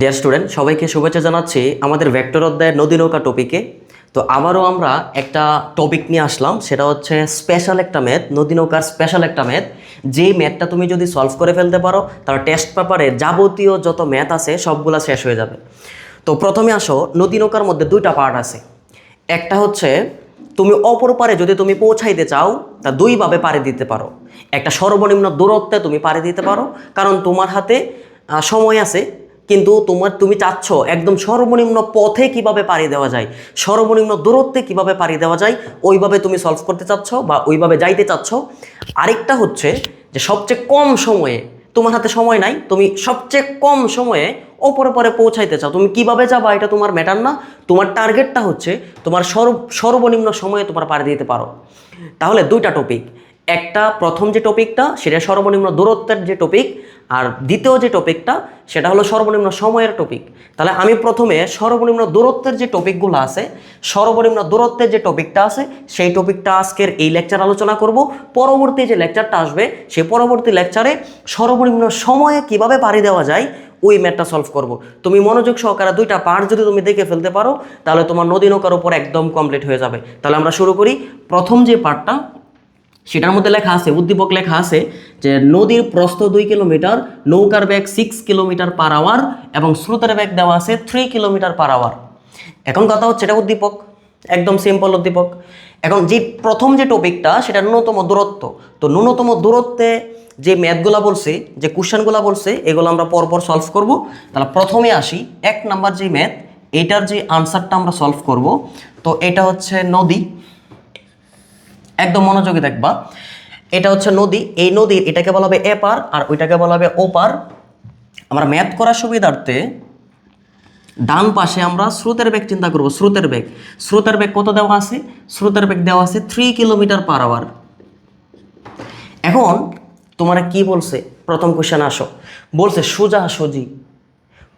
Dear student সবাইকে শুভেচ্ছা জানাচ্ছি আমাদের ভেক্টর অধ্যায়ের নদী নৌকা টপিকে তো আবারও আমরা একটা টপিক নিয়ে আসলাম, সেটা হচ্ছে স্পেশাল একটা ম্যাথ নদী নৌকার স্পেশাল একটা ম্যাথ যেই ম্যাথটা তুমি যদি সলভ করে ফেলতে পারো, তার টেস্ট পেপারে যাবতীয় যত ম্যাথ আছে, সবগুলা শেষ হয়ে যাবে। তো প্রথমে আসো, নদী নৌকার মধ্যে দুইটা পার্ট আছে। একটা হচ্ছে, তুমি অপর পারে যদি তুমি পৌঁছাইতে চাও, তা দুইভাবে পাড়ি দিতে পারো। একটা সর্বনিম্ন দূরত্বে তুমি পাড়ি দিতে পারো, কারণ তোমার হাতে সময় আছে কিন্তু তোমার, তুমি চাচ্ছ একদম সর্বনিম্ন পথে কীভাবে পাড়ি দেওয়া যায়, সর্বনিম্ন দূরত্বে কীভাবে পাড়ি দেওয়া যায়, ওইভাবে তুমি সলভ করতে চাচ্ছ বা ওইভাবে যাইতে চাচ্ছ। আরেকটা হচ্ছে যে সবচেয়ে কম সময়ে, তোমার হাতে সময় নাই, তুমি সবচেয়ে কম সময়ে ওপরে পরে পৌঁছাইতে চাও। তুমি কীভাবে যাবা এটা তোমার ম্যাটার না, তোমার টার্গেটটা হচ্ছে তোমার সর্ব, সর্বনিম্ন সময়ে তোমার পাড়ি দিতে পারো। তাহলে দুইটা টপিক একটা প্রথম যে টপিকটা সেটা সর্বনিম্ন দূরত্বের যে টপিক আর দ্বিতীয় যে টপিকটা, সেটা হলো সর্বনিম্ন সময়ের টপিক। তাহলে আমি প্রথমে সর্বনিম্ন দূরত্বের যে টপিকগুলো আছে, সর্বনিম্ন দূরত্বের যে টপিকটা আছে, সেই টপিকটা আজকের এই লেকচার আলোচনা করব। পরবর্তী যে লেকচারটা আসবে, সেই পরবর্তী লেকচারে সর্বনিম্ন সময়ে কীভাবে পাড়ি দেওয়া যায়, ওই ম্যাটটা সলভ করব। তুমি মনোযোগ সহকারে দুইটা পার্ট যদি তুমি দেখে ফেলতে পারো, তাহলে তোমার নদী নৌকার উপর একদম কমপ্লিট হয়ে যাবে। তাহলে আমরা শুরু করি প্রথম যে পার্টটা সেটার মধ্যে লেখা আছে, উদ্দীপক লেখা আছে যে নদীর প্রস্থ দুই কিলোমিটার, নৌকার ব্যাগ সিক্স কিলোমিটার পার আওয়ার এবং স্রোতের ব্যাগ দেওয়া আছে থ্রি কিলোমিটার পার আওয়ার এখন কথা হচ্ছে এটা উদ্দীপক, একদম সিম্পল উদ্দীপক। এখন যে প্রথম যে টপিকটা সেটা ন্যূনতম দূরত্ব। তো ন্যূনতম দূরত্বে যে ম্যাথগুলো বলছে, যে কোশ্চেনগুলো বলছে, এগুলো আমরা পরপর সলভ করব। তাহলে প্রথমে আসি, এক নাম্বার যে ম্যাথ এইটার যে আনসারটা আমরা সলভ করব, তো এটা হচ্ছে নদী। একদম মনোযোগে দেখবা। এটা হচ্ছে নদী। এই নদীর এটাকে বলা হবে এপার আর ওইটাকে বলা হবে ওপার। আমরা ম্যাথ করার সুবিধার্থে ডান পাশে আমরা স্রোতের বেগ চিন্তা করব, স্রোতের বেগ। স্রোতের বেগ কত দেওয়া আছে? স্রোতের বেগ দেওয়া আছে থ্রি কিলোমিটার পার আওয়ার এখন তোমার কি বলছে? প্রথম কোশ্চেন আসো। বলছে, সোজা সজি,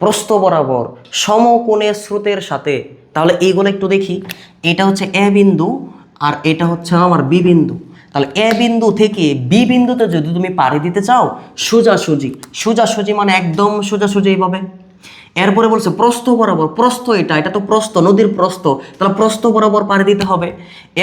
প্রস্থ বরাবর সমকোণে স্রোতের সাথে। তাহলে এইগুলো একটু দেখি। এটা হচ্ছে এ বিন্দু আর এটা হচ্ছে আমার বি বিন্দু। তাহলে এ বিন্দু থেকে বি বিন্দুতে যদি তুমি পাড়ি দিতে চাও, সোজাসুজি। সোজাসুজি মানে একদম সোজাসুজি এইভাবে এরপরে বলছে প্রস্থ বরাবর, প্রস্থ এটা এটা তো প্রস্থ, নদীর প্রস্থ, তাহলে প্রস্থ বরাবর পাড়ি দিতে হবে।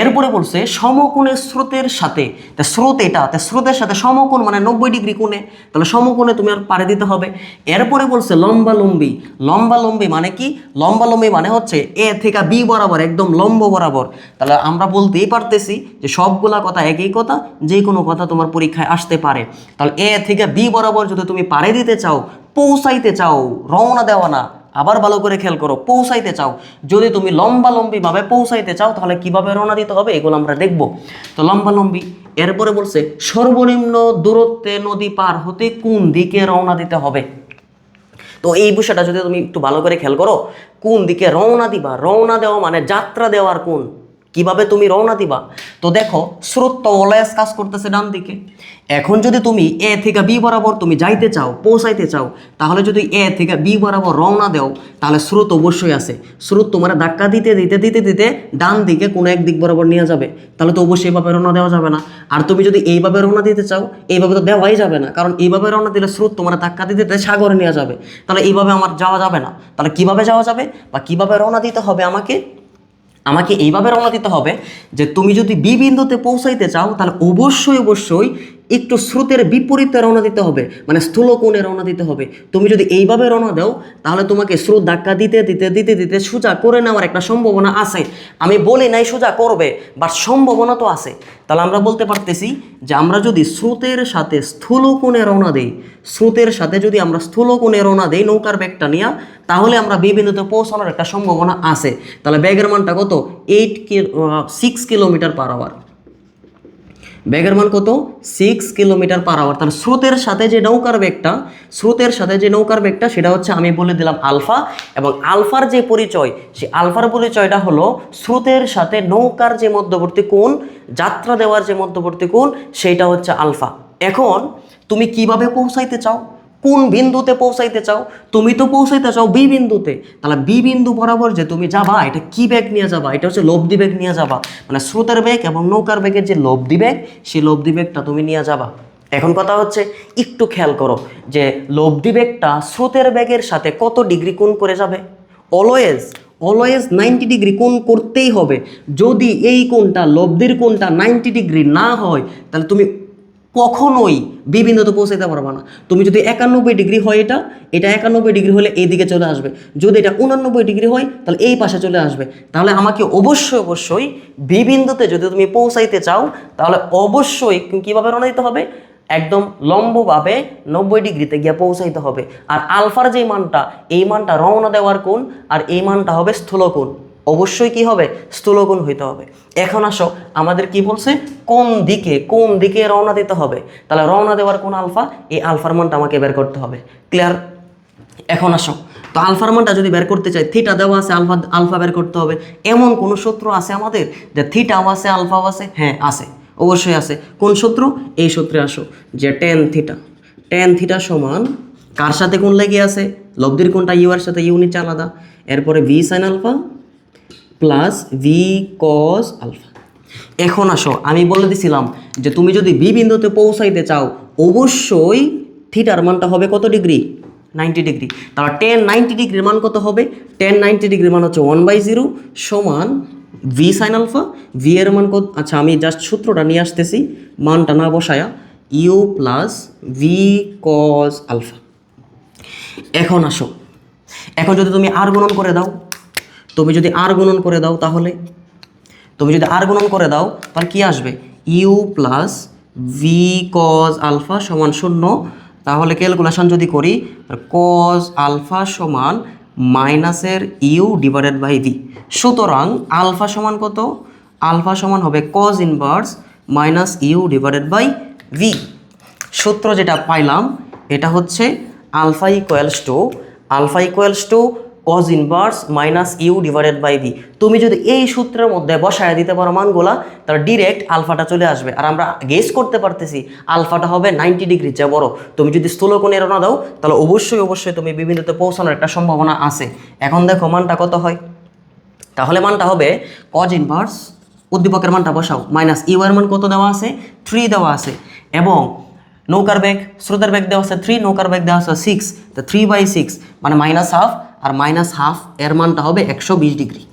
এরপরে বলছে সমকোণের স্রোতের সাথে, তা স্রোত এটা, তা স্রোতের সাথে সমকোণ মানে নব্বই ডিগ্রি কোণে, তাহলে সমকোণে তুমি আর পাড়ি দিতে হবে। এরপরে বলছে লম্বা লম্বি লম্বা লম্বি মানে কি? লম্বা লম্বি মানে হচ্ছে এ থেকে বি বরাবর, একদম লম্ব বরাবর। তাহলে আমরা বলতেই পারতেছি যে সবগুলা কথা একই কথা যে কোনো কথা তোমার পরীক্ষায় আসতে পারে। তাহলে এ থেকে বি বরাবর যদি তুমি পাড়ি দিতে চাও পৌঁছাইতে চাও, রওনা দেওয়া না, আবার ভালো করে খেয়াল করো, পৌঁছাইতে চাও। যদি তুমি লম্বা লম্বিভাবে পৌঁছাইতে চাও, তাহলে কীভাবে রওনা দিতে হবে এগুলো আমরা দেখব। তো লম্বা লম্বি এরপরে বলছে, সর্বনিম্ন দূরত্বে নদী পার হতে কোন দিকে রওনা দিতে হবে? তো এই বিষয়টা যদি তুমি একটু ভালো করে খেয়াল করো, কোন দিকে রওনা দিবা? রওনা দেওয়া মানে যাত্রা দেওয়ার কোন? কীভাবে তুমি রওনা দিবা? তো দেখো, স্রোত তো অলয়াস কাজ করতেছে ডান দিকে এখন যদি তুমি এ থেকে বি বরাবর তুমি যাইতে চাও, পৌঁছাইতে চাও, তাহলে যদি এ থেকে বি বরাবর রওনা দেও, তাহলে স্রোত অবশ্যই আছে। স্রোত তোমার ধাক্কা দিতে দিতে দিতে দিতে ডান দিকে কোনো এক দিক বরাবর নিয়ে যাবে। তাহলে তো অবশ্যই এইভাবে রওনা দেওয়া যাবে না। আর তুমি যদি এইভাবে রওনা দিতে চাও, এইভাবে তো দেওয়াই যাবে না। কারণ এইভাবে রওনা দিলে স্রোত তোমার ধাক্কা দিতে দিতে সাগরে নিয়ে যাবে। তাহলে এইভাবে আমার যাওয়া যাবে না। তাহলে কীভাবে যাওয়া যাবে? বা কীভাবে রওনা দিতে হবে আমাকে? আমাকে এইভাবে রওনা দিতে হবে যে তুমি যদি বি বিন্দুতে পৌঁছাইতে চাও, তাহলে অবশ্যই অবশ্যই একটু স্রোতের বিপরীতে রওনা দিতে হবে মানে স্থূল কোণে রওনা দিতে হবে। তুমি যদি এইভাবে রওনা দাও, তাহলে তোমাকে স্রোত ধাক্কা দিতে দিতে দিতে দিতে সোজা করে নেওয়ার একটা সম্ভাবনা আছে। আমি বলি নাই সোজা করবে বাট সম্ভাবনা তো আছে। তাহলে আমরা বলতে পারতেছি যে আমরা যদি স্রোতের সাথে স্থূল কোণে রওনা দিই, স্রোতের সাথে যদি আমরা স্থূল কোণে রওনা দিই নৌকার ব্যাগটা নিয়ে, তাহলে আমরা বিবিন্দুতে পৌঁছানোর একটা সম্ভাবনা আছে। তাহলে ব্যাগের মানটা কত? Eight six kilometre per hour ব্যাগের মান কত? সিক্স কিলোমিটার পার আওয়ার তাহলে স্রোতের সাথে যে নৌকার বেগটা, স্রোতের সাথে যে নৌকার বেগটা, সেটা হচ্ছে আমি বলে দিলাম আলফা এবং আলফার যে পরিচয়, সেই আলফার পরিচয়টা হলো স্রোতের সাথে নৌকার যে মধ্যবর্তী কোণ, যাত্রা দেওয়ার যে মধ্যবর্তী কোণ সেইটা হচ্ছে আলফা এখন তুমি কীভাবে পৌঁছাইতে চাও? কোন বিন্দুতে পৌঁছাইতে চাও? তুমি তো পৌঁছাইতে চাও বি বিন্দুতে। তাহলে বি বিন্দু বরাবর যে তুমি যাবা, এটা কি ব্যাগ নিয়ে যাবা? এটা হচ্ছে লব্ধি ব্যাগ নিয়ে যাবা। মানে স্রোতের ব্যাগ এবং নৌকার ব্যাগের যে লব্ধি ব্যাগ সেই লব্ধি ব্যাগটা তুমি নিয়ে যাবা। এখন কথা হচ্ছে, একটু খেয়াল করো যে লব্ধি বেগটা স্রোতের ব্যাগের সাথে কত ডিগ্রি কোণ করে যাবে? অলওয়েজ অলওয়েজ নাইনটি ডিগ্রি কোণ করতেই হবে। যদি এই কোণটা লব্ধির কোণটা নাইনটি ডিগ্রি না হয়, তাহলে তুমি কখনোই বিবিন্দুতে পৌঁছাতে পারবে না। তুমি যদি একানব্বই ডিগ্রি হয় এটা এটা একানব্বই ডিগ্রি হলে এই দিকে চলে আসবে। যদি এটা উনানব্বই ডিগ্রি হয়, তাহলে এই পাশে চলে আসবে। তাহলে আমাকে অবশ্যই অবশ্যই বিবিন্দুতে যদি তুমি পৌঁছাইতে চাও, তাহলে অবশ্যই কীভাবে রওনা দিতে হবে? একদম লম্বভাবে নব্বই ডিগ্রিতে গিয়ে পৌঁছাইতে হবে। আর আলফার যে মানটা, এই মানটা রওনা দেওয়ার কোণ, আর এই মানটা হবে স্থূলকোণ। অবশ্যই কি হবে? স্থূলকোণ হইতে হবে। এখন আসো, আমাদের কি বলছে? কোন দিকে কোন দিকে রওনা দিতে হবে? তাহলে রওনা দেওয়ার কোন আলফা? এই আলফার মানটা আমাকে বের করতে হবে। ক্লিয়ার এখন আসো। তো আলফার মানটা যদি বের করতে চাই থিটা দেওয়া আছে, আলফা আলফা বের করতে হবে। এমন কোনো সূত্র আছে আমাদের যে থিটাও আছে, আলফাও আছে? হ্যাঁ আছে। অবশ্যই আছে। কোন সূত্র এই সূত্রে আসো, যে টেন থিটা টেন থিটা সমান কার সাথে কোন লেগে আছে? লব্ধির কোনটা ইউ এর সাথে ইউনিট আলাদা। এরপরে V sine alpha plus V cos alpha এখন আসো, আমি বলে দিছিলাম যে তুমি যদি বি বিন্দুতে পৌঁছাইতে চাও, অবশ্যই থিটার মানটা হবে কত ডিগ্রি? Ninety degree. তাহলে টেন নাইনটি ডিগ্রির মান কত হবে? টেন নাইনটি ডিগ্রির মান হচ্ছে ওয়ান বাই জিরো সমান ভি সাইন আলফা ভি এর মান কত? আচ্ছা আমি জাস্ট সূত্রটা নিয়ে আসতেছি, মানটা না বসায়া U plus V cos alpha এখন আসো, এখন যদি তুমি আর গুণন করে দাও তুমি যদি আর গুণন করে দাও তাহলে? তুমি যদি আর গুণন করে দাও, তাহলে কি আসবে? U plus V cos alpha সমান শূন্য। তাহলে ক্যালকুলেশন যদি করি কজ আলফা সমান মাইনাসের ইউ ডিভাইডেড বাই ভি। সুতরাং আলফা সমান কত? আলফা সমান হবে cos inverse minus U divided by V. সূত্র যেটা পাইলাম, এটা হচ্ছে alpha equals to alpha equals to cos inverse minus U divided by V তুমি যদি এই সূত্রের মধ্যে বসায় দিতে পারো মানগুলা, তাহলে ডিরেক্ট আলফাটা চলে আসবে। আর আমরা গেস করতে পারতেছি, আলফাটা হবে নাইনটি ডিগ্রির চেয়ে বড়। তুমি যদি স্থূলকোণে রওনা দাও, তাহলে অবশ্যই অবশ্যই তুমি বিভিন্নতে পৌঁছানোর একটা সম্ভাবনা আছে। এখন দেখো, মানটা কত হয়? তাহলে মানটা হবে কজ ইনভার্স উদ্দীপকের মানটা বসাও। মাইনাস ইউ এর মান কত দেওয়া আছে? থ্রি দেওয়া আছে। এবং নৌকার ব্যাগ স্রোতের ব্যাগ দেওয়া আছে থ্রি নৌকার ব্যাগ দেওয়া আছে সিক্স তো থ্রি বাই সিক্স মানে মাইনাস হাফ আর মাইনাস হাফ এর মানটা হবে একশো বিশ ডিগ্রি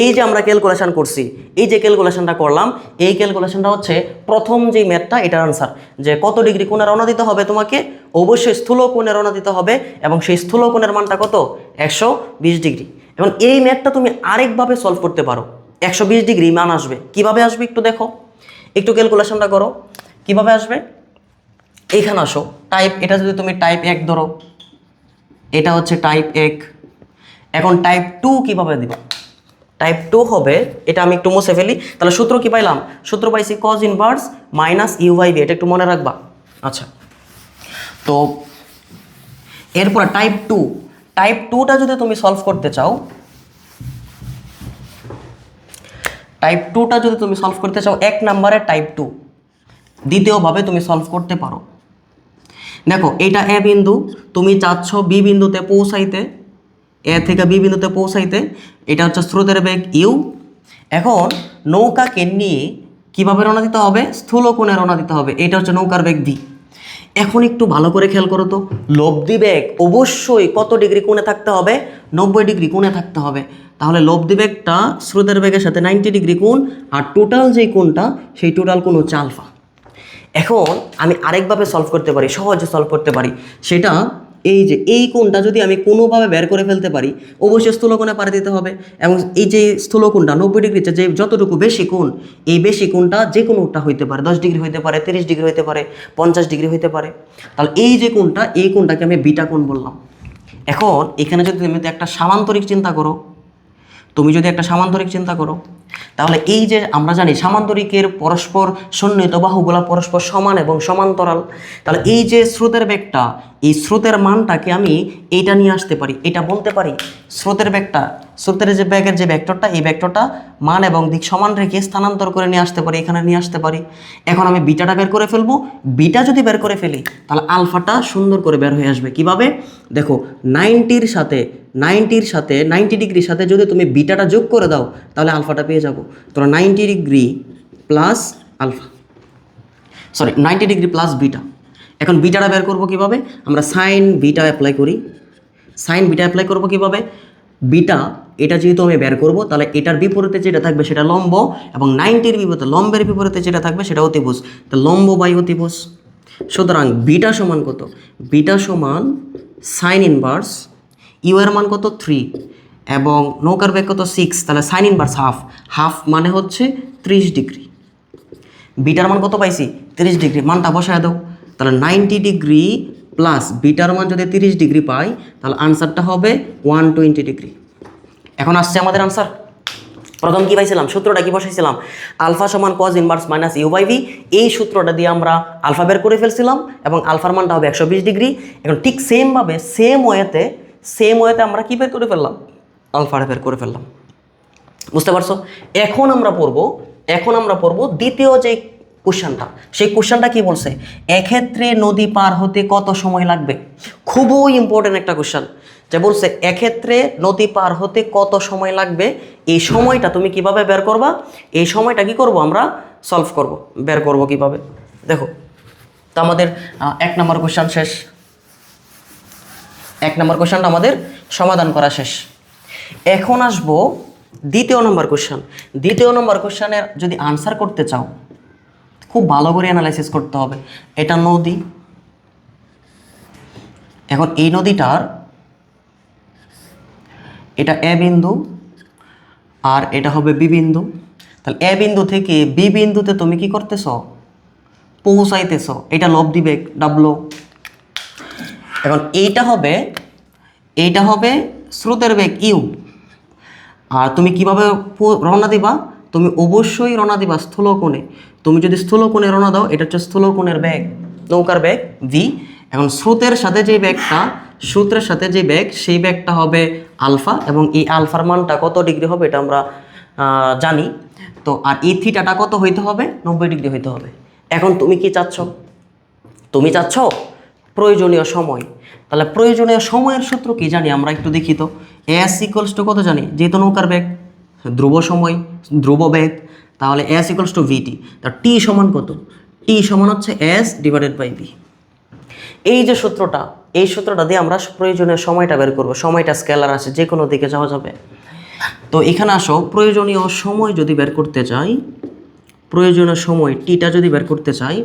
এই যে আমরা ক্যালকুলেশন করছি, এই যে ক্যালকুলেশনটা করলাম, এই ক্যালকুলেশনটা হচ্ছে প্রথম যে ম্যাথটা এটার আনসার যে কত ডিগ্রি কোণে রওনা দিতে হবে তোমাকে? অবশ্যই স্থূল কোণে রওনা দিতে হবে এবং সেই স্থূল কোণের মানটা কত? একশো বিশ ডিগ্রি এবং এই ম্যাথটা তুমি আরেকভাবে সলভ করতে পারো। একশো বিশ ডিগ্রি মান আসবে। কীভাবে আসবে একটু দেখো। একটু ক্যালকুলেশনটা করো। কীভাবে আসবে? এইখানে আসো। টাইপ এটা যদি তুমি টাইপ এক ধরো। এটা হচ্ছে টাইপ এক। এখন টাইপ টু কীভাবে দিবা? টাইপ টু হবে, এটা আমি একটু মুছে ফেলি। তাহলে সূত্র কি পাইলাম? সূত্র পাইছি cos inverse minus U by B এটা একটু মনে রাখবা। আচ্ছা। তো এরপর টাইপ টু টাইপ টুটা যদি তুমি সলভ করতে চাও টাইপ টুটা যদি তুমি সলভ করতে চাও, এক নাম্বারে টাইপ টু দ্বিতীয়ভাবে তুমি সলভ করতে পারো। দেখো, এটা এ বিন্দু, তুমি চাচ্ছ বি বিন্দুতে পৌঁছাইতে, এ থেকে বি বিন্দুতে পৌঁছাইতে, এটা হচ্ছে স্রোতের বেগ ইউ। এখন নৌকাকে নিয়ে কীভাবে রওনা দিতে হবে? স্থূল কোণে রওনা দিতে হবে, এটা হচ্ছে নৌকার বেগ ভি এখন একটু ভালো করে খেয়াল করো তো, লব্ধি বেগ অবশ্যই কত ডিগ্রি কোণে থাকতে হবে? নব্বই ডিগ্রি কোণে থাকতে হবে। তাহলে লব্ধি বেগটা স্রোতের বেগের সাথে নাইনটি ডিগ্রি কোণ, আর টোটাল যেই কোণটা, সেই টোটাল কোণ হচ্ছে আলফা। এখন আমি আরেকভাবে সলভ করতে পারি, সহজে সলভ করতে পারি। সেটা এই যে, এই কোণটা যদি আমি কোনোভাবে বের করে ফেলতে পারি, অবশ্যই স্থূলকোণে পারে দিতে হবে এবং এই যে স্থূলকোণটা, নব্বই ডিগ্রিতে যে যতটুকু বেশি কোণ, এই বেশি কোণটা যে কোনোটা হইতে পারে, দশ ডিগ্রি হইতে পারে, তিরিশ ডিগ্রি হইতে পারে, পঞ্চাশ ডিগ্রি হইতে পারে। তাহলে এই যে কোণটা, এই কোণটাকে আমি বিটা কোণ বললাম। এখন এখানে যদি তুমি একটা সামান্তরিক চিন্তা করো, তুমি যদি একটা সামান্তরিক চিন্তা করো তাহলে এই যে আমরা জানি সামান্তরিকের পরস্পর সন্নিহিত বাহুগুলা পরস্পর সমান এবং সমান্তরাল, তাহলে এই যে স্রোতের বেগটা, এই স্রোতের মানটাকে আমি এইটা নিয়ে আসতে পারি এটা বলতে পারি। স্রোতের বেগটা স্রোতের যে ব্যাগের যে ভেক্টরটা এই ভেক্টরটা মান এবং দিক সমান রেখে স্থানান্তর করে নিয়ে আসতে পারি, এখানে নিয়ে আসতে পারি। এখন আমি বিটাটা বের করে ফেলব। বিটা যদি বের করে ফেলি, তাহলে আলফাটা সুন্দর করে বের হয়ে আসবে। কীভাবে? দেখো, নাইনটির সাথে নাইনটির সাথে, নাইনটি ডিগ্রির সাথে যদি তুমি বিটাটা যোগ করে দাও, তাহলে আলফাটা পেয়ে যাব। তোমরা ninety degree plus alpha. Sorry, ninety degree plus beta. এখন বিটাটা বের করব কীভাবে? আমরা সাইন বিটা অ্যাপ্লাই করি। সাইন বিটা অ্যাপ্লাই করব কীভাবে? বিটা এটা যেহেতু আমি বের করব, তাহলে এটার বিপরীতে যেটা থাকবে সেটা লম্ব এবং নাইনটির বিপরীতে, লম্বের বিপরীতে যেটা থাকবে সেটা অতিভুজ। তা লম্ব বাই অতিভুজ। সুতরাং বিটা সমান কত? বিটা সমান সাইন ইনভার্স ইউ এর মান কত? থ্রি এবং নৌকার বেগ কত? সিক্স তাহলে সাইন ইনভার্স হাফ হাফ মানে হচ্ছে ত্রিশ ডিগ্রি। বিটার মান কত পাইছি? তিরিশ ডিগ্রি। মানটা বসায় দাও। তাহলে নাইনটি ডিগ্রি প্লাস বিটার মান যদি তিরিশ ডিগ্রি পাই, তাহলে আনসারটা হবে ওয়ান টোয়েন্টি ডিগ্রি। এখন আসছে আমাদের আনসার প্রথম কি পাইছিলাম? সূত্রটা কি বসাইছিলাম? আলফা সমান cos inverse minus U by V এই সূত্রটা দিয়ে আমরা আলফা বের করে ফেলছিলাম এবং আলফার মানটা হবে একশো বিশ ডিগ্রি। এখন ঠিক সেমভাবে সেম ওয়েতে সেম ওয়েতে আমরা কী বের করে ফেললাম? আলফাটা বের করে ফেললাম। বুঝতে পারছ? এখন আমরা পড়ব, এখন আমরা পড়ব দ্বিতীয় যে কোশ্চেনটা, সেই কোশ্চেনটা কি বলছে? এক্ষেত্রে নদী পার হতে কত সময় লাগবে? খুবই ইম্পর্টেন্ট একটা কোশ্চেন। যে বলছে, এক্ষেত্রে নদী পার হতে কত সময় লাগবে? এই সময়টা তুমি কীভাবে বের করবা? এই সময়টা কি করব আমরা? সলভ করব। বের করব কীভাবে? দেখো, তো আমাদের এক নম্বর কোশ্চেন শেষ। এক নম্বর কোশ্চেনটা আমাদের সমাধান করা শেষ। এখন আসব দ্বিতীয় নম্বর কোশ্চেন দ্বিতীয় নম্বর কোশ্চেনের যদি আনসার করতে চাও, খুব ভালো করে অ্যানালাইসিস করতে হবে। এটা নদী। এখন এই নদীটার এটা এ বিন্দু আর এটা হবে বি বিন্দু। তাহলে এ বিন্দু থেকে বি বিন্দুতে তুমি কি করতেছ? পৌঁছাইতেছ। এটা লব দিবে ডাবলো। এখন এইটা হবে এইটা হবে স্রোতের বেগ ইউ। আর তুমি কীভাবে রওনা দিবা? তুমি অবশ্যই রওনা দিবা স্থূলকোণে। তুমি যদি স্থূলকোণে রওনা দাও, এটা হচ্ছে স্থূলকোণের ব্যাগ নৌকার ব্যাগ ভি এখন স্রোতের সাথে যে ব্যাগটা স্রোতের সাথে যে ব্যাগ সেই ব্যাগটা হবে আলফা এবং এই আলফার মানটা কত ডিগ্রি হবে এটা আমরা জানি। তো আর এই থিটাটা কত হইতে হবে? নব্বই ডিগ্রি হইতে হবে। এখন তুমি কি চাচ্ছ? তুমি চাচ্ছ প্রয়োজনীয় সময়। তাহলে প্রয়োজনীয় সময়ের সূত্র কি জানি আমরা একটু দেখি তো। এস ইকলস টু কত জানি? যেহেতু নৌকার ব্যাগ ধ্রুব সময়, ধ্রুব বেগ, তাহলে এস ইকলস টু ভিটি তা টি সমান কত? টি সমান হচ্ছে এস ডিভাইডেড বাই ভি এই যে সূত্রটা, এই সূত্রটা দিয়ে আমরা প্রয়োজনীয় সময়টা বের করব, সময়টা স্কেলার আছে, যে কোনো দিকে যাওয়া যাবে। তো এখানে আসো, প্রয়োজনীয় সময় যদি বের করতে চাই, প্রয়োজনীয় সময় টিটা যদি বের করতে চাই,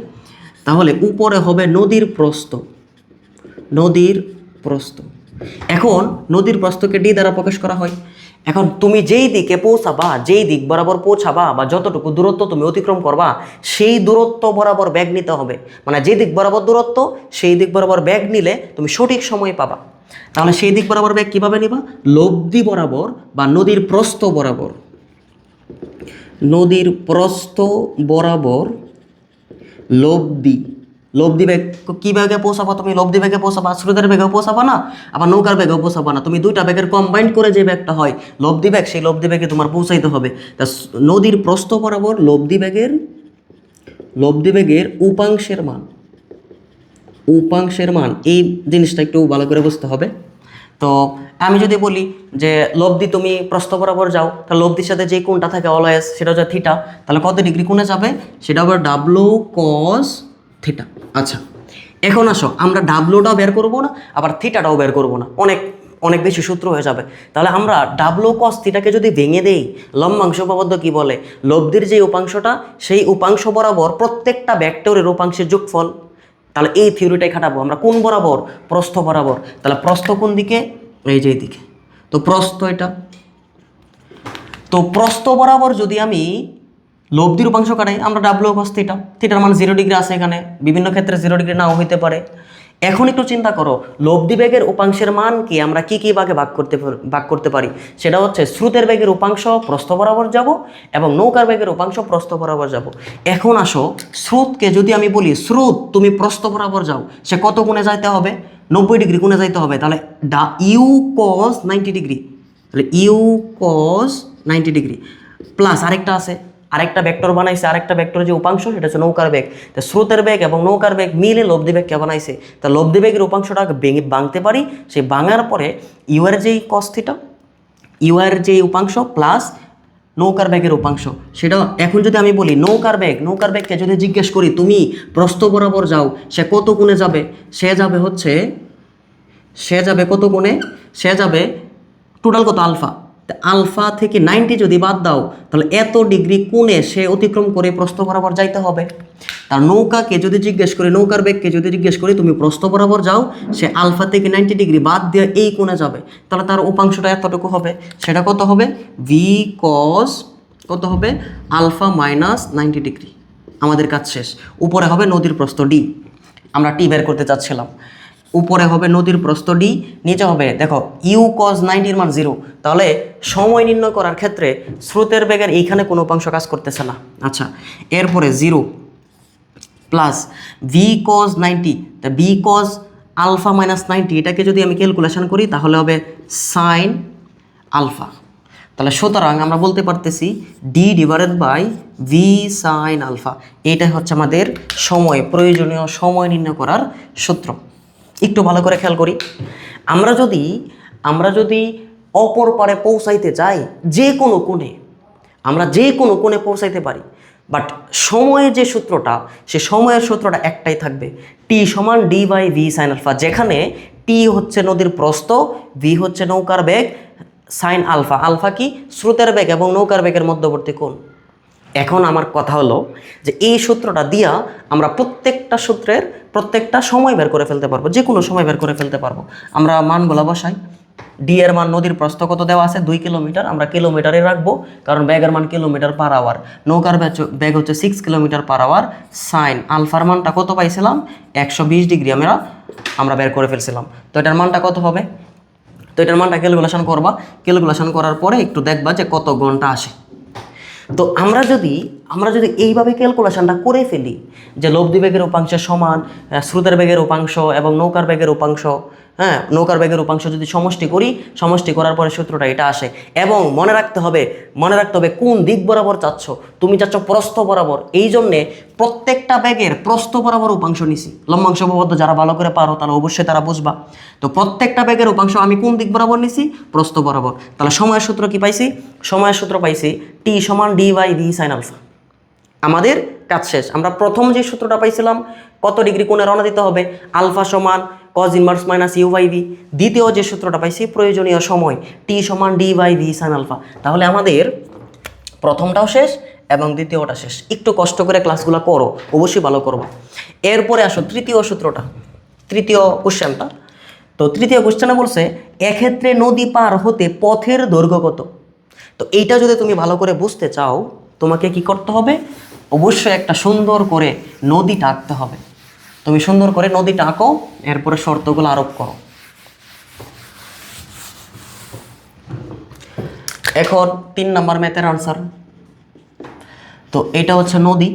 তাহলে উপরে হবে নদীর প্রস্থ। নদীর প্রস্থ। এখন নদীর প্রস্থকে ডি দ্বারা প্রকাশ করা হয়। এখন তুমি যেই দিকে পৌঁছাবা, যেই দিক বরাবর পৌঁছাবা বা যতটুকু দূরত্ব তুমি অতিক্রম করবা, সেই দূরত্ব বরাবর ব্যাগ নিতে হবে। মানে যে দিক বরাবর দূরত্ব, সেই দিক বরাবর ব্যাগ নিলে তুমি সঠিক সময় পাবা। তাহলে সেই দিক বরাবর ব্যাগ কীভাবে নিবা? লব্ধি বরাবর বা নদীর প্রস্থ বরাবর। নদীর প্রস্থ বরাবর লব্ধি। লব্ধি ব্যাগ কি ব্যাগে পৌঁছাবা তুমি? লব্ধি ব্যাগে পৌঁছাবা স্রোতের ব্যাগেও পৌঁছাবা না? আবার নৌকার ব্যাগেও পৌঁছাবা না? তুমি দুইটা ব্যাগের কম্বাইন্ড করে যে ব্যাগটা হয় লব্ধি ব্যাগ সেই লব্ধি ব্যাগে তোমার পৌঁছাইতে হবে। তা নদীর প্রস্থ বরাবর লব্ধি ব্যাগের লব্ধি ব্যাগের উপাংশের মান। উপাংশের মান, এই জিনিসটা একটু ভালো করে বুঝতে হবে। তো আমি যদি বলি যে লব্ধি তুমি প্রস্থ বরাবর যাও, তাহলে লব্ধির সাথে যে কোনটা থাকে অলওয়েজ, সেটা হচ্ছে থিটা তাহলে কত ডিগ্রি কোণে যাবে? সেটা হবে ডাবলো কস থিটা আচ্ছা এখন আসো, আমরা ডাবলোটাও বের করব না, আবার থিটাটাও বের করব না। অনেক অনেক বেশি সূত্র হয়ে যাবে। তাহলে আমরা ডাবলো কস থিটাকে যদি ভেঙে দেই, লম্বাংশ উপপাদ্য কি বলে? লব্ধির যে উপাংশটা, সেই উপাংশ বরাবর প্রত্যেকটা ভেক্টরের উপাংশের যোগফল। তাহলে এই থিওরিটাই খাটাবো। আমরা কোন বরাবর? প্রস্থ বরাবর। তাহলে প্রস্থ কোন দিকে? এই যে দিকে। তো প্রস্থ এটা। তো প্রস্থ বরাবর যদি আমি লব্ধির উপাংশ কাটাই। আমরা ডাব্লিউ কস থিটা থিটার মান জিরো ডিগ্রি আছে এখানে। বিভিন্ন ক্ষেত্রে জিরো ডিগ্রি নাও হইতে পারে। এখন একটু চিন্তা করো লব্ধি বেগের উপাংশের মান কি? আমরা কি কি ভাগে ভাগ করতে ভাগ করতে পারি? সেটা হচ্ছে স্রোতের বেগের উপাংশ, প্রস্থ বরাবর যাব এবং নৌকার বেগের উপাংশ, প্রস্থ বরাবর যাব। এখন আসো স্রোতকে যদি আমি বলি স্রোত তুমি প্রস্থ বরাবর যাও। সে কত গুণে যাইতে হবে? নব্বই ডিগ্রি গুণে যাইতে হবে। তাহলে ডা, ইউ কস নাইনটি ডিগ্রি তাহলে U cos ninety degree plus আরেকটা আছে। আরেকটা ভেক্টর বানাইছে, আরেকটা ভেক্টর যে উপাংশ, সেটা হচ্ছে নৌকার বেগ। তা স্রোতের বেগ এবং নৌকার বেগ মিলে লব্ধি বেগকে বানাইছে? তা লব্ধি বেগের উপাংশটা ভেঙে ভাঙতে পারি সেই ভাঙার পরে ইউআর যেই কস্থিটা ইউআর যেই উপাংশ প্লাস নৌকার ব্যাগের উপাংশ। সেটা এখন যদি আমি বলি, নৌকার ব্যাগ নৌকার ব্যাগকে যদি জিজ্ঞেস করি, তুমি প্রস্থ বরাবর যাও, সে কত কোণে যাবে? সে যাবে হচ্ছে, সে যাবে কত কোণে? সে যাবে টোটাল কত? আলফা আলফা থেকে নাইনটি যদি বাদ দাও, তাহলে এত ডিগ্রি কোণে সে অতিক্রম করে প্রস্থ বরাবর যাইতে হবে। তার নৌকাকে যদি জিজ্ঞেস করি, নৌকার বেগকে যদি জিজ্ঞেস করি, তুমি প্রস্থ বরাবর যাও, সে আলফা থেকে নাইনটি ডিগ্রি বাদ দিয়ে এই কোণে যাবে। তাহলে তার উপাংশটা এতটুকু হবে। সেটা কত হবে? ভি কস কত হবে? Alpha minus ninety degree. আমাদের কাজ শেষ। উপরে হবে নদীর প্রস্থ ডি আমরা টি বের করতে চাচ্ছিলাম। উপরে হবে নদীর প্রস্থ ডি নিচে হবে, দেখো ইউ কজ নাইনটির মান জিরো তাহলে সময় নির্ণয় করার ক্ষেত্রে স্রোতের বেগের এইখানে কোনো উপাংশ কাজ করতেছে না। আচ্ছা এরপরে zero plus v cos ninety তা b cos alpha minus ninety এটাকে যদি আমি ক্যালকুলেশন করি, তাহলে হবে সাইন আলফা তাহলে সুতরাং আমরা বলতে পারতেছি d divided by v sine alpha এইটা হচ্ছে আমাদের সময়, প্রয়োজনীয় সময় নির্ণয় করার সূত্র। একটু ভালো করে খেয়াল করি। আমরা যদি আমরা যদি অপর পারে পৌঁছাইতে যাই যে কোনো কোণে, আমরা যে কোনো কোণে পৌঁছাইতে পারি। বাট সময়ের যে সূত্রটা, সে সময়ের সূত্রটা একটাই থাকবে। টি সমান d by v sine alpha যেখানে টি হচ্ছে নদীর প্রস্থ ভি হচ্ছে নৌকার বেগ সাইন আলফা আলফা কি? স্রোতের বেগ এবং নৌকার বেগের মধ্যবর্তী কোণ। এখন আমার কথা হলো যে এই সূত্রটা দিয়া আমরা প্রত্যেকটা সূত্রের প্রত্যেকটা সময় বের করে ফেলতে পারব যে কোনো সময় বের করে ফেলতে পারব। আমরা মানগুলো বসাই। ডি এর মান নদীর প্রস্থ কত দেওয়া আছে? দুই কিলোমিটার। আমরা কিলোমিটারে রাখব, কারণ ব্যাগের মান কিলোমিটার পার আওয়ার। নৌকার ব্যাগ হচ্ছে six kilometre per hour. Sine, আলফার মানটা কত পাইছিলাম? একশো বিশ ডিগ্রি আমরা আমরা বের করে ফেলছিলাম। তো এটার মানটা কত হবে? তো এটার মানটা ক্যালকুলেশন করবা। ক্যালকুলেশন করার পরে একটু দেখবা যে কত ঘণ্টা আসে। তো আমরা যদি আমরা যদি এইভাবে ক্যালকুলেশনটা করে ফেলি যে লব্ধি বেগের উপাংশ সমান শ্রুতের বেগের উপাংশ এবং নৌকার বেগের উপাংশ হ্যাঁ নৌকার বেগের উপাংশ যদি সমষ্টি করি, সমষ্টি করার পরে সূত্রটা এটা আসে। এবং মনে রাখতে হবে, মনে রাখতে হবে কোন দিক বরাবর চাচ্ছ? তুমি চাচ্ছ প্রস্থ বরাবর। এই জন্যে প্রত্যেকটা ব্যাগের প্রস্থ বরাবর উপাংশ নিছি। লম্বাংশ উপপাদ্য যারা ভালো করে পারো, তাহলে অবশ্যই তারা বুঝবা। তো প্রত্যেকটা ব্যাগের উপাংশ আমি কোন দিক বরাবর নিছি? প্রস্থ বরাবর। তাহলে সময়ের সূত্র কি পাইছি? সময়ের সূত্র পাইছি টি সমান d by v sine alpha আমাদের কাজ শেষ। আমরা প্রথম যে সূত্রটা পাইছিলাম, কত ডিগ্রি কোণে রওনা দিতে হবে? আলফা সমান cos inverse minus u by v দ্বিতীয় যে সূত্রটা পাইছি প্রয়োজনীয় সময় টি সমান d by v sine alpha তাহলে আমাদের প্রথমটাও শেষ এবং দ্বিতীয়টা শেষ। একটু কষ্ট করে ক্লাসগুলো করো অবশ্যই ভালো করব। এরপরে আসো তৃতীয় সূত্রটা, তৃতীয় কোশ্চেনটা তো তৃতীয় কোশ্চেনে বলছে, এক্ষেত্রে নদী পার হতে পথের দৈর্ঘ্য কত? তো এইটা যদি তুমি ভালো করে বুঝতে চাও, তোমাকে কি করতে হবে? অবশ্যই একটা সুন্দর করে নদীটা আঁকতে হবে। তুমি সুন্দর করে নদীটা আঁকো এরপরে শর্তগুলো আরোপ করো। এখন তিন নাম্বার ম্যাথের আনসার। তো এটা হচ্ছে নদী।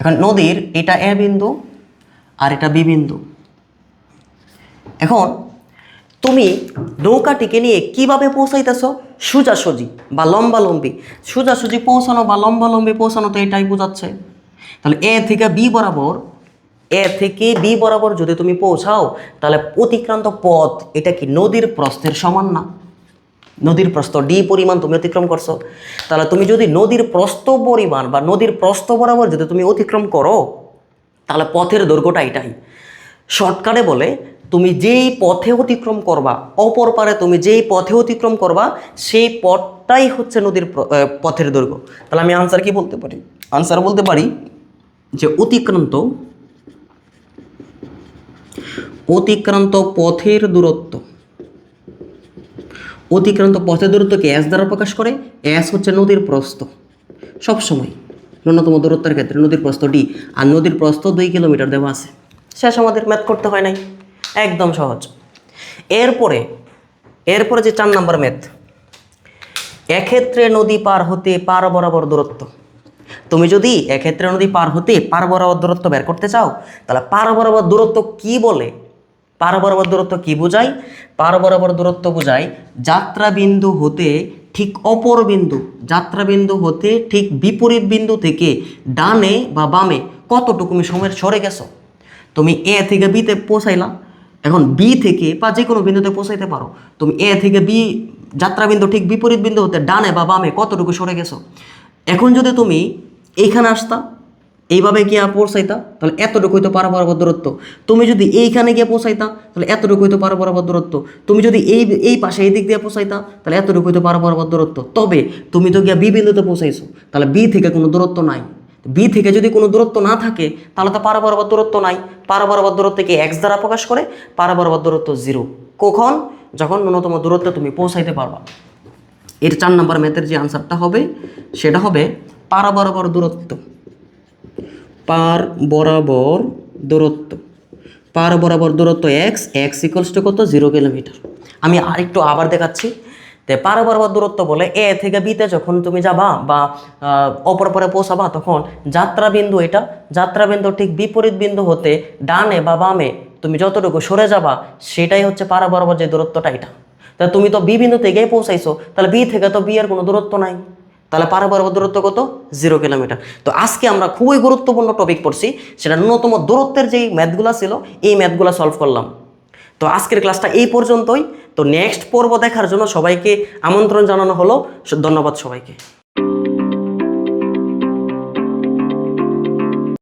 এখন নদীর এটা এ বিন্দু আর এটা বি বিন্দু। এখন তুমি নৌকাটিকে নিয়ে কীভাবে পৌঁছাইতেছ? সোজাসুজি বা লম্বালম্বি। সোজাসুজি পৌঁছানো বা লম্বালম্বি পৌঁছানো তো এটাই বোঝাচ্ছে। তাহলে এ থেকে বি বরাবর, এ থেকে বি বরাবর যদি তুমি পৌঁছাও, তাহলে অতিক্রান্ত পথ এটা কি নদীর প্রস্থের সমান না? নদীর প্রস্থ, ডি পরিমাণ তুমি অতিক্রম করছ। তাহলে তুমি যদি নদীর প্রস্থ পরিমাণ বা নদীর প্রস্থ বরাবর যদি তুমি অতিক্রম করো, তাহলে পথের দৈর্ঘ্যটা এটাই। শর্টকাটে বলে, তুমি যেই পথে অতিক্রম করবা, অপর পারে তুমি যেই পথে অতিক্রম করবা, সেই পথটাই হচ্ছে নদীর পথের দৈর্ঘ্য। তাহলে আমি আনসার কি বলতে পারি? আনসার বলতে পারি যে অতিক্রান্ত অতিক্রান্ত পথের দূরত্ব। অতিক্রান্ত পথের দূরত্বকে এস দ্বারা প্রকাশ করে। এস হচ্ছে নদীর প্রস্থ। সবসময় ন্যূনতম দূরত্বের ক্ষেত্রে নদীর প্রস্থ ডি আর নদীর প্রস্থ দুই কিলোমিটার দেওয়া আছে। শেষ আমাদের ম্যাথ করতে হয় নাই। একদম সহজ। এরপরে এরপরে যে চার নাম্বার ম্যাথ এক্ষেত্রে নদী পার হতে পার বরাবর দূরত্ব। তুমি যদি এক্ষেত্রে নদী পার হতে পার বরাবর দূরত্ব বের করতে চাও, তাহলে পার বরাবর দূরত্ব কি বলে? পার বরাবর দূরত্ব কি বোঝায়? পার বরাবর দূরত্ব বোঝায় যাত্রা বিন্দু হতে ঠিক অপর বিন্দু। যাত্রা বিন্দু হতে ঠিক বিপরীত বিন্দু থেকে ডানে বা বামে কতটুকু তুমি সময়ের সরে গেছো? তুমি এ থেকে বিতে পৌঁছাইলা। এখন বি থেকে বা যে কোনো বিন্দুতে পৌঁছাইতে পারো। তুমি এ থেকে বি যাত্রাবিন্দু ঠিক বিপরীত বিন্দু হতে ডানে বা বামে কতটুকু সরে গেছো? এখন যদি তুমি এইখানে আসতা, এইভাবে গিয়ে পৌঁছাইতা, তাহলে এতটুকু হইতো পারা বরাবর দূরত্ব। তুমি যদি এইখানে গিয়ে পৌঁছাইতা, তাহলে এতটুকু হইতো পারা বরাবর দূরত্ব। তুমি যদি এই এই পাশে এই দিক দিয়ে পৌঁছাইতা, তাহলে এতটুকু হইতো পারা বরাবর দূরত্ব। তবে তুমি তো গিয়া বি বিন্দুতে পৌঁছাইছো, তাহলে বি থেকে কোনো দূরত্ব নাই। বি থেকে যদি কোনো দূরত্ব না থাকে, তাহলে তো পারা বরাবর দূরত্ব নাই। পারা বরাবর দূরত্বকে এক্স দ্বারা প্রকাশ করে পারা বরাবর দূরত্ব জিরো। কখন? যখন ন্যূনতম দূরত্বে তুমি পৌঁছাইতে পারবা। এর চার নম্বর ম্যাথের যে আনসারটা হবে, সেটা হবে পারা বরাবর দূরত্ব। পার বরাবর দূরত্ব। পার বরাবর দূরত্ব এক্স এক্স ইকুয়ালস টু কত? জিরো কিলোমিটার আমি আরেকটু আবার দেখাচ্ছি। তে পার বরাবর দূরত্ব বলে এ থেকে বিতে যখন তুমি যাবা বা অপর পরে পৌঁছাবা, তখন যাত্রা বিন্দু এটা। যাত্রা বিন্দু ঠিক বিপরীত বিন্দু হতে ডানে বা বামে তুমি যতটুকু সরে যাবা, সেটাই হচ্ছে পারা বরাবর যে দূরত্বটা এটা। তা তুমি তো বি বিন্দুতে গিয়ে পৌঁছাইছো, তাহলে বি থেকে তো বি এর কোনো দূরত্ব নাই। তাহলে পারা বরাবর দূরত্ব কত? জিরো কিলোমিটার তো আজকে আমরা খুবই গুরুত্বপূর্ণ টপিক পড়ছি, সেটা ন্যূনতম দূরত্বের যেই ম্যাথগুলো ছিল, এই ম্যাথগুলো সলভ করলাম। তো আজকের ক্লাসটা এই পর্যন্তই। তো নেক্সট পর্ব দেখার জন্য সবাইকে আমন্ত্রণ জানানো হলো। ধন্যবাদ সবাইকে।